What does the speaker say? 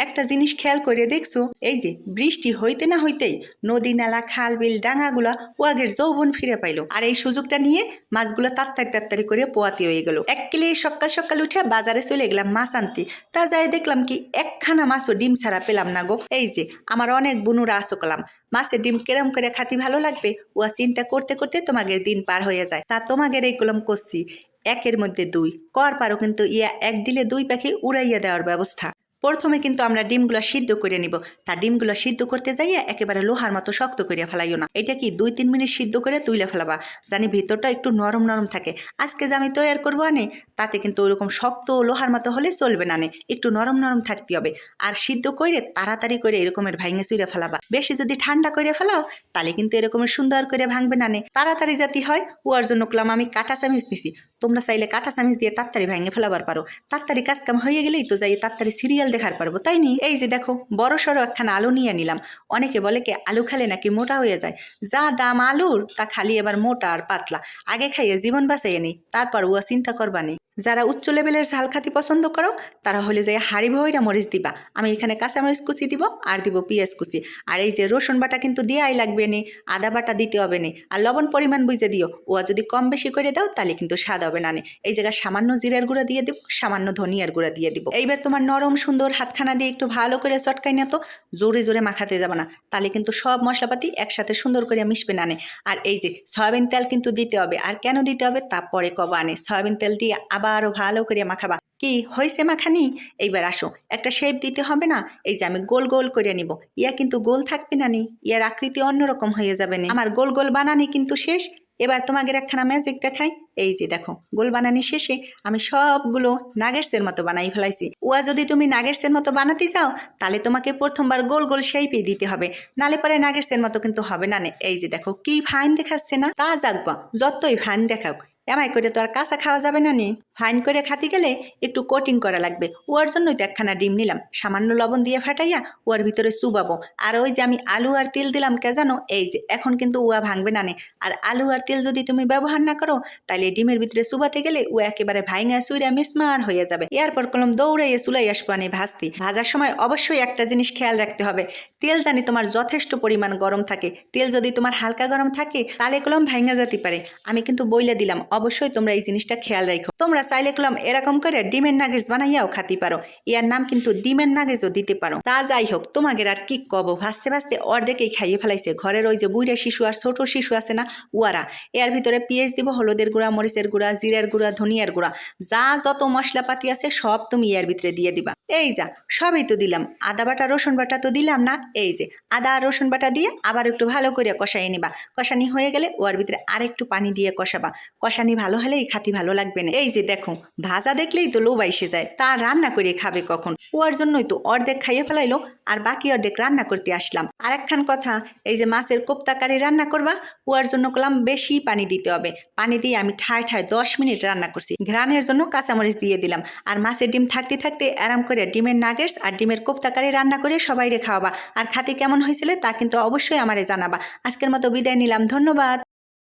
একটা জিনিস খেয়াল করে দেখছ? এই যে, বৃষ্টি হইতে না হইতেই নদী, নালা, খাল, বিল ডাঙাগুলা ও আগের যৌবন ফিরে পাইলো। আর এই সুযোগটা নিয়ে মাছগুলো তাত্তারি তাত্তারি করে পোয়াতি হয়ে গেল। এক কিলে সকাল সকাল উঠে বাজারে চলে গেলাম মাছ আনতে। তা যাই দেখলাম কি, একখানা মাছও ডিম ছাড়া পেলাম না গো। এই যে, আমার অনেক বুনুরা আসো কলাম। মাছের ডিম কেরম করে খাতি ভালো লাগবে? ও চিন্তা করতে করতে তোমাদের দিন পার হয়ে যায়। তা তোমাদের এই কলম করছি। একের মধ্যে দুই। কর পারো কিন্তু ইয়া এক দিলে দুই পাখি উড়াইয়া দেওয়ার ব্যবস্থা। প্রথমে কিন্তু আমরা ডিমগুলো সিদ্ধ করে নিব। তা ডিমগুলো সিদ্ধ করতে যাইয়া একেবারে লোহার মতো শক্ত করিয়া ফেলাইও না। এটা কি দুই তিন মিনিট সিদ্ধ করে তুইলে ফেলাবা? জানি ভিতরটা একটু নরম নরম থাকে। আজকে যে আমি তৈয়ার করব আনে, তাতে কিন্তু ওইরকম শক্ত লোহার মতো হলে চলবে না নে একটু নরম নরম থাকতে হবে। আর সিদ্ধ করে তাড়াতাড়ি করে এরকমের ভাঙে চুইরে ফেলাবা। বেশি যদি ঠান্ডা করে ফেলাও, তাহলে কিন্তু এরকমের সুন্দর করে ভাঙবে না নে তাড়াতাড়ি জাতি হয় ওয়ার জন্য কলাম আমি কাঁটা চামিচ দিছি। তোমরা চাইলে কাঁটা চামিচ দিয়ে তাড়াতাড়ি ভাঙে ফেলাবার পারো। তাড়াতাড়ি কাজ কাম হয়ে গেলেই তো যাই, তাড়াতাড়ি সিরিয়াল দেখার পারব, তাই নি? এই যে দেখো বড় সড়ো একখানা আলু নিয়ে নিলাম। অনেকে বলে কি, আলু খালে নাকি মোটা হয়ে যায়? যা দাম আলুর, তা খালি এবার মোটা আর পাতলা। আগে খাইয়ে জীবন বাঁচাইয়ে নেই তারপর ও চিন্তা করবা নেই যারা উচ্চ লেভেলের ঝাল খাতি পছন্দ করো, তারা হলে যে হাড়ি ভইরা মরিচ দিবা। আমি এখানে কাঁচামরিচ কুচি দিব আর দিব পেঁয়াজ কুচি। আর এই যে রসুন বাটা কিন্তু দেওয়াই লাগবে নে, আদা বাটা দিতে হবে নে। আর লবণ পরিমাণ বুঝে দিও ওয়া যদি কম বেশি করে দাও তাহলে কিন্তু স্বাদ হবে না নে। এই জায়গায় সামান্য জিরার গুঁড়া দিয়ে দিব, সামান্য ধনিয়ার গুঁড়া দিয়ে দিব। এইবার তোমার নরম সুন্দর হাতখানা দিয়ে একটু ভালো করে চটকাই না তো, জোরে জোরে মাখাতে যাবে না। তাহলে কিন্তু সব মশলাপাতি একসাথে সুন্দর করে মিশবে না নে। আর এই যে সয়াবিন তেল কিন্তু দিতে হবে। আর কেন দিতে হবে তা পরে কবা আনে সয়াবিন তেল দিয়ে আবারও ভালো করে মাখাবা। কি হয়েছে মাখানি? এইবার আসো, একটা শেপ দিতে হবে না, এই যে আমি গোল গোল করে নিব। ইয়া কিন্তু গোল থাকবে না নি, ইয়ার আকৃতি অন্যরকম হয়ে যাবে না। আমার গোল গোল বানানি কিন্তু শেষ, এবার তোমাদের একখানা ম্যাজিক দেখাই। এই যে দেখো, গোল বানানি শেষে আমি সবগুলো নাগেটসের মতো বানাই ফেলাইছি। ওয়া যদি তুমি নাগেটসের মতো বানাতে যাও তাহলে তোমাকে প্রথমবার গোল গোল শেপে দিতে হবে। নালে পরে নাগেটসের মতো কিন্তু হবে না নে। এই যে দেখো, কি ফাইন দেখাচ্ছে না? তা যাক যতই ফাইন দেখাও এমাই করে তো আর কাঁচা খাওয়া যাবে না নি। ফাইন করে খাতি গেলে একটু কোটিং করা লাগবে। ওর জন্যই তো একখানা ডিম নিলাম। সামান্য লবণ দিয়ে ফাটাইয়া ওর ভিতরে চুবাবো আর ওই যে আমি আলু আর তিল দিলাম, কে জানো? এই যে, এখন কিন্তু উয়া ভাঙবে না নে। আর আলু আর তেল যদি তুমি ব্যবহার না করো তাহলে ডিমের ভিতরে চুবাতে গেলে ও একেবারে ভাইঙা চুইরা মিসমার হয়ে যাবে। এরপর কলম দৌড়াইয়ে চুলাই আসব আনি ভাজতি। ভাজার সময় অবশ্যই একটা জিনিস খেয়াল রাখতে হবে। তেল জানি তোমার যথেষ্ট পরিমাণ গরম থাকে। তেল যদি তোমার হালকা গরম থাকে, তাহলে কলম ভাইঙা যেতে পারে। আমি কিন্তু বইলে দিলাম অবশ্যই তোমরা এই জিনিসটা খেয়াল রাখো। তোমরা চাইলে কলম এরকম করে ডিমের নাগেজ বানাইয়াও খাতে পারো। ইয়ার নাম কিন্তু ডিমের নাগেজও দিতে পারো। তা যাই হোক, তোমাদের আর কি কব? ভাসতে ভাসতে অর্ধেকেই খাইয়ে ফেলাইছে। ঘরের ওই যে বুইরা শিশু আর ছোট শিশু আছে না, উয়ারা। এর ভিতরে পেঁয়াজ দিব, হলুদের গুঁড়া, মরিচের গুঁড়া, জিরার গুঁড়া, ধনিয়ার গুঁড়া। যা যত মশলাপাতি আছে সব তুমি ইয়ার ভিতরে দিয়ে দিবা। এই যা, সবই তো দিলাম। আদা বাটা, রসুন বাটা তো দিলাম না। এই যে, আদা আর রসুন বাটা দিয়ে আবার একটু ভালো করে কষাই নিবা। কষানি হয়ে গেলে ওর ভিতরে আর একটু পানি দিয়ে কষাবা। কষানি ভালো হলেই খাতি ভালো লাগবে না। এই যে দেখো, ভাজা দেখলেই তো লোভ এসে যায়। তা রান্না করে খাবে কখন? ওর জন্যই তো অর্ধেক খাইয়ে ফেলাইলো, আর বাকি অর্ধেক রান্না করতে আসলাম। আর একখান কথা, এই যে মাছের কোপ্তা কোপ্তাকারি রান্না করবা ওর জন্য করলাম বেশি পানি দিতে হবে। পানি দিয়ে আমি ঠায় ঠায় দশ মিনিট রান্না করছি। ঘ্রানের জন্য কাঁচামরিচ দিয়ে দিলাম। আর মাছের ডিম থাকতে থাকতে আরাম করে ডিমের নাগেটস আর ডিমের কোপ্তাকারি রান্না করে সবাইরে খাওয়াবা। আর খাতে কেমন হয়েছিল তা কিন্তু অবশ্যই আমারে জানাবা। আজকের মতো বিদায় নিলাম, ধন্যবাদ।